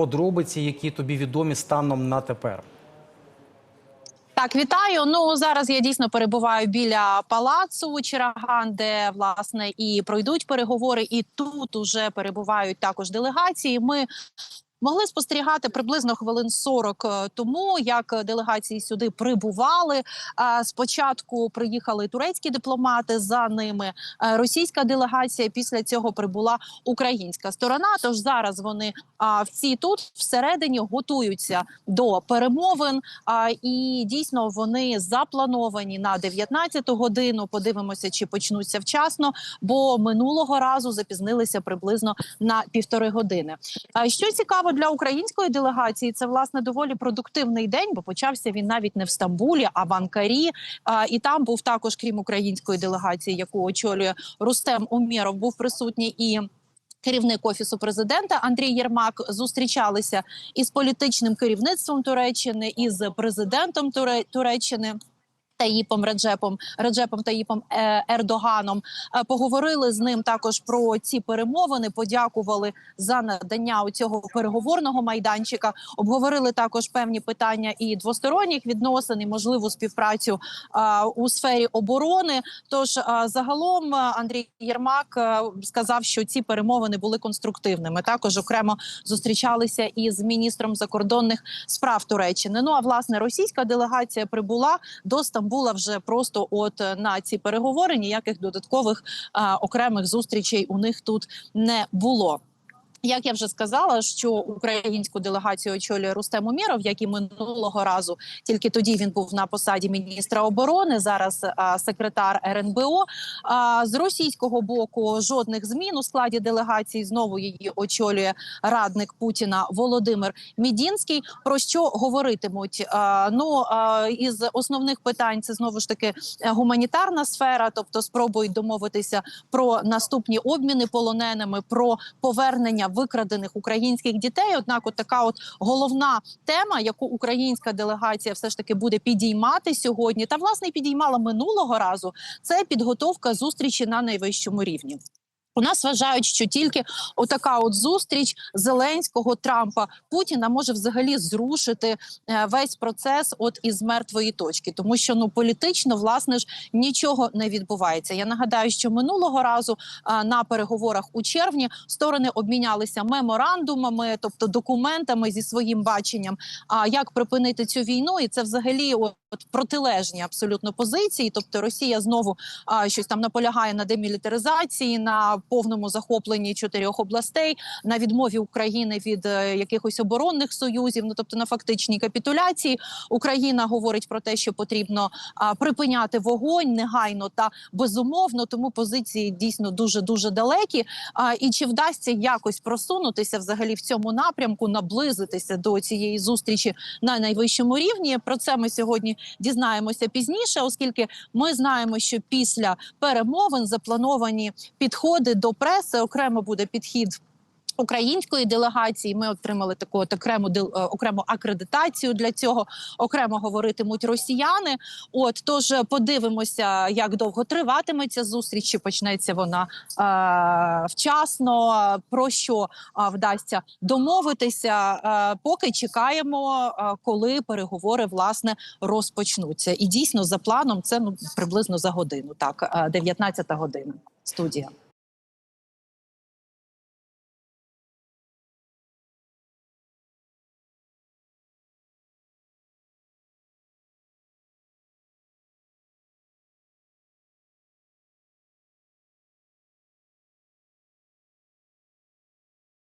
подробиці, які тобі відомі станом на тепер. Так, вітаю. Ну зараз я дійсно перебуваю біля палацу Чираган, де власне і пройдуть переговори. І тут уже перебувають також делегації. Ми могли спостерігати приблизно хвилин 40 е, тому, як делегації сюди прибували. Спочатку приїхали турецькі дипломати за ними. е, Російська делегація після цього прибула українська сторона. Тож зараз вони всі тут всередині готуються до перемовин. І дійсно вони заплановані на 19 годину. Подивимося, чи почнуться вчасно, бо минулого разу запізнилися приблизно на півтори години. Що цікаво для української делегації, це власне доволі продуктивний день, бо почався він навіть не в Стамбулі, а в Анкарі. А, і там був також, крім української делегації, яку очолює Рустем Умєров, був присутній і. Керівник офісу президента Андрій Єрмак зустрічалися із політичним керівництвом Туреччини із президентом Туреччини. Таїпом Реджепом Реджепом Таїпом е, Ердоганом Е, поговорили з ним також про ці перемовини. Подякували за надання у цього переговорного майданчика. Обговорили також певні питання і двосторонніх відносин, і можливу співпрацю е, у сфері оборони. Тож загалом Андрій Єрмак сказав, що ці перемовини були конструктивними. Також окремо зустрічалися із міністром закордонних справ Туреччини. Ну а власне російська делегація прибула до Стамбула вже просто от е, на ці переговори. Ніяких додаткових а, окремих зустрічей у них тут не було. Як я вже сказала, що українську делегацію очолює Рустем Умєров, як і минулого разу, тільки тоді він був на посаді міністра оборони. Зараз а, секретар РНБО. А з російського боку жодних змін у складі делегації знову її очолює радник Путіна Володимир Мідінський. Про що говоритимуть? А, ну а, із основних питань це знову ж таки гуманітарна сфера, тобто спробують домовитися про наступні обміни полоненими, про повернення викрадених українських дітей. Однак, от така от головна тема, яку українська делегація все ж таки буде підіймати сьогодні, та власне підіймала минулого разу. Це підготовка зустрічі на найвищому рівні. У нас вважають, що тільки отака от зустріч Зеленського Трампа Путіна може взагалі зрушити е, весь процес, от із мертвої точки, тому що ну політично власне ж нічого не відбувається. Я нагадаю, що минулого разу а, на переговорах у червні сторони обмінялися меморандумами, тобто документами зі своїм баченням, а як припинити цю війну, і це взагалі от, от протилежні абсолютно позиції. Тобто Росія знову а, щось там наполягає на демілітаризації, на повному захопленні чотирьох областей, на відмові України від е, якихось оборонних союзів. Ну тобто на фактичній капітуляції Україна говорить про те, що потрібно а, припиняти вогонь негайно та безумовно. Тому позиції дійсно дуже дуже далекі. А, і чи вдасться якось просунутися взагалі в цьому напрямку, наблизитися до цієї зустрічі на найвищому рівні? Про це ми сьогодні дізнаємося пізніше, оскільки ми знаємо, що після перемовин заплановані підходи до преси. Окремо буде підхід. Української делегації ми отримали таку от окрему е, окрему акредитацію для цього. Окремо говоритимуть росіяни. От тож подивимося, як довго триватиме ця зустріч. Чи почнеться вона е, вчасно? Про що е, вдасться домовитися? Е, поки чекаємо, е, коли переговори власне розпочнуться. І дійсно за планом це ну приблизно за годину. Так, е, 19 година. Студія.